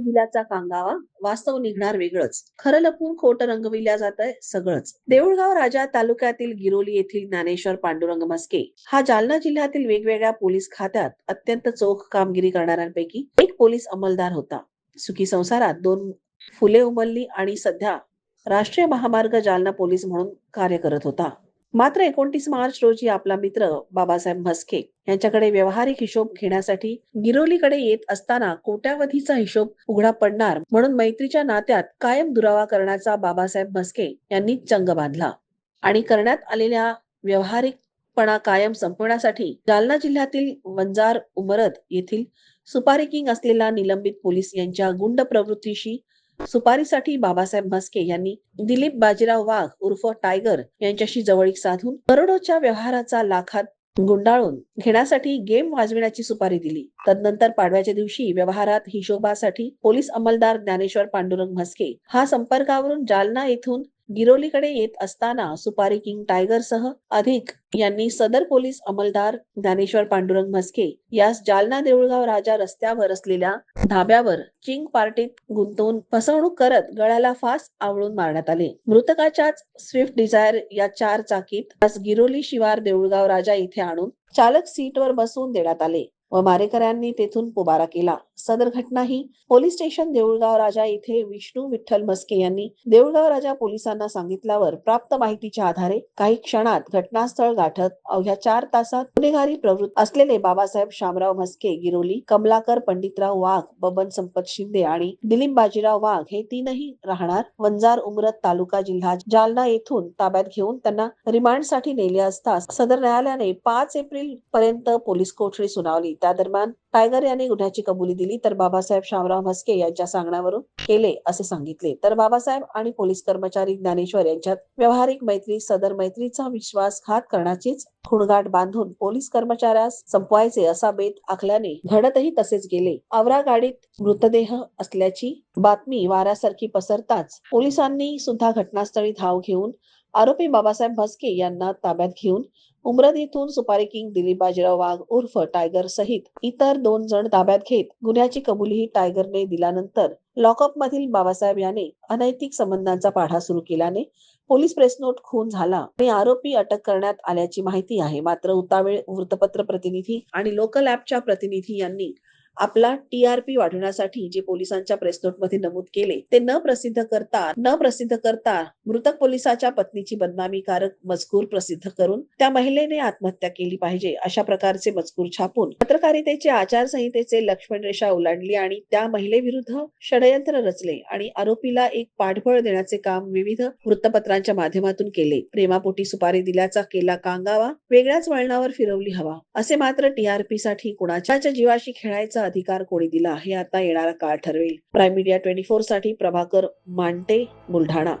रंगविल्याचा कांगावा वास्तव निघणार वेगळंच. खरं लपून खोट रंगविल्या जात आहे सगळंच. देऊळगाव राजा तालुक्यातील गिरोली येथील ज्ञानेश्वर पांडुरंग मस्के हा जालना जिल्ह्यातील वेगवेगळ्या पोलीस खात्यात अत्यंत चोख कामगिरी करणाऱ्यांपैकी एक पोलीस अंमलदार होता. सुखी संसारात दोन फुले उमलली आणि सध्या राष्ट्रीय महामार्ग जालना पोलीस म्हणून कार्य करत होता. मात्र एकोणतीस मार्च रोजी आपला मित्र बाबासाहेब म्हस्के यांच्याकडे व्यवहारिक हिशोब घेण्यासाठी गिरोलीकडे येत असताना कोट्यावधीचा हिशोब उघडा पडणार म्हणून मैत्रीच्या नात्यात कायम दुरावा करण्याचा बाबासाहेब म्हस्के यांनी चंग बांधला. आणि करण्यात आलेल्या व्यवहारिकपणा कायम संपवण्यासाठी जालना जिल्ह्यातील वंजार उमरद येथील सुपारी किंग असलेला निलंबित पोलीस यांच्या गुंड प्रवृत्तीशी सुपारीसाठी बाबासाहेब म्हस्के यांनी दिलीप बाजीराव वाघ उर्फ टायगर यांच्याशी जवळीक साधून करोडोच्या व्यवहाराचा लाखात गुंडाळून घेण्यासाठी गेम वाजविण्याची सुपारी दिली. तदनंतर पाडव्याच्या दिवशी व्यवहारात हिशोबासाठी पोलीस अंमलदार ज्ञानेश्वर पांडुरंग म्हस्के हा संपर्कावरून जालना येथून गिरोलीकडे येत असताना सुपारी किंग टायगर सह अधिक यांनी सदर पोलीस अंमलदार ज्ञानेश्वर पांडुरंग म्हस्के यास जालना देऊळगाव राजा रस्त्यावर असलेल्या धाब्यावर चिंग पार्टीत गुंतवून फसवणूक करत गळ्याला फास आवळून मारण्यात आले. मृतकाच्याच स्विफ्ट डिझायर या चार चाकीत गिरोली शिवार देऊळगाव राजा इथे आणून चालक सीटवर बसवून देण्यात आले. व मारेकऱ्यांनी तेथून पोबारा केला. सदर घटना ही पोलीस स्टेशन देऊळगाव राजा येथे विष्णू विठ्ठल मस्के यांनी देऊळगाव राजा पोलिसांना सांगितल्यावर प्राप्त माहितीच्या आधारे काही क्षणात घटनास्थळ गाठत अवघ्या चार तासात गुन्हेगारी प्रवृत्त असलेले बाबासाहेब शामराव म्हस्के गिरोली कमलाकर पंडितराव वाघ बबन संपत शिंदे आणि दिलीप बाजीराव वाघ हे तीनही राहणार वंजार उमरत तालुका जिल्हा जालना येथून ताब्यात घेऊन त्यांना रिमांडसाठी नेले असता सदर न्यायालयाने पाच एप्रिल पर्यंत पोलीस कोठडी सुनावली. त्या टायगर यांनी गुन्ह्याची कबुली दिली तर बाबासाहेब शामराव म्हस्के यांच्या सांगण्यावरून केले असे सांगितले. तर बाबासाहेब आणि पोलीस कर्मचारी ज्ञानेश्वर यांच्यात व्यावहारिक मैत्री सदर मैत्रीचा विश्वासघात करण्याचीच खुणगाठ बांधून पोलीस कर्मचाऱ्यास संपवायचे असा बेत आखल्याने घडतही तसेच गेले. आवरा गाडीत मृतदेह असल्याची बातमी वाऱ्यासारखी पसरताच पोलिसांनी सुद्धा घटनास्थळी धाव घेऊन आरोपी बाबासाहेब म्हस्के यांना ताब्यात घेऊन उमरद येथून सुपारी किंग दिलीप बाजीराव वाघ उर्फ टायगर सहित इतर दोन जण ताब्यात घेत गुन्ह्याची कबुलीही टायगरने दिल्यानंतर लॉकअप मधील बाबासाहेब याने अनैतिक संबंधांचा पाढा सुरू केल्याने पोलीस प्रेस नोट खून झाला आणि आरोपी अटक करण्यात आल्याची माहिती आहे. मात्र उतावेळ वृत्तपत्र प्रतिनिधी आणि लोकल ऍपच्या प्रतिनिधी यांनी आपला टीआरपी वाढवण्यासाठी जे पोलिसांच्या प्रेस नोटमध्ये नमूद केले ते न प्रसिद्ध करता न प्रसिद्ध करता मृतक पोलिसाच्या पत्नीची बदनामीकारक मजकूर प्रसिद्ध करून त्या महिलेने आत्महत्या केली पाहिजे अशा प्रकारचे मजकूर छापून पत्रकारितेचे आचारसंहितेचे लक्ष्मण रेषा ओलांडली आणि त्या महिलेविरुद्ध षडयंत्र रचले आणि आरोपीला एक पाठबळ देण्याचे काम विविध वृत्तपत्रांच्या माध्यमातून केले. प्रेमापोटी सुपारी दिल्याचा केला कांगावा वेगळ्याच वळणावर फिरवली हवा असे मात्र टीआरपी साठी कुणाच्या जीवाशी खेळायचा अधिकार कोणी दिला हे आता येणारा काळ ठरवेल. प्राईम मीडिया ट्वेंटी फोरसाठी प्रभाकर मांटे बुलढाणा.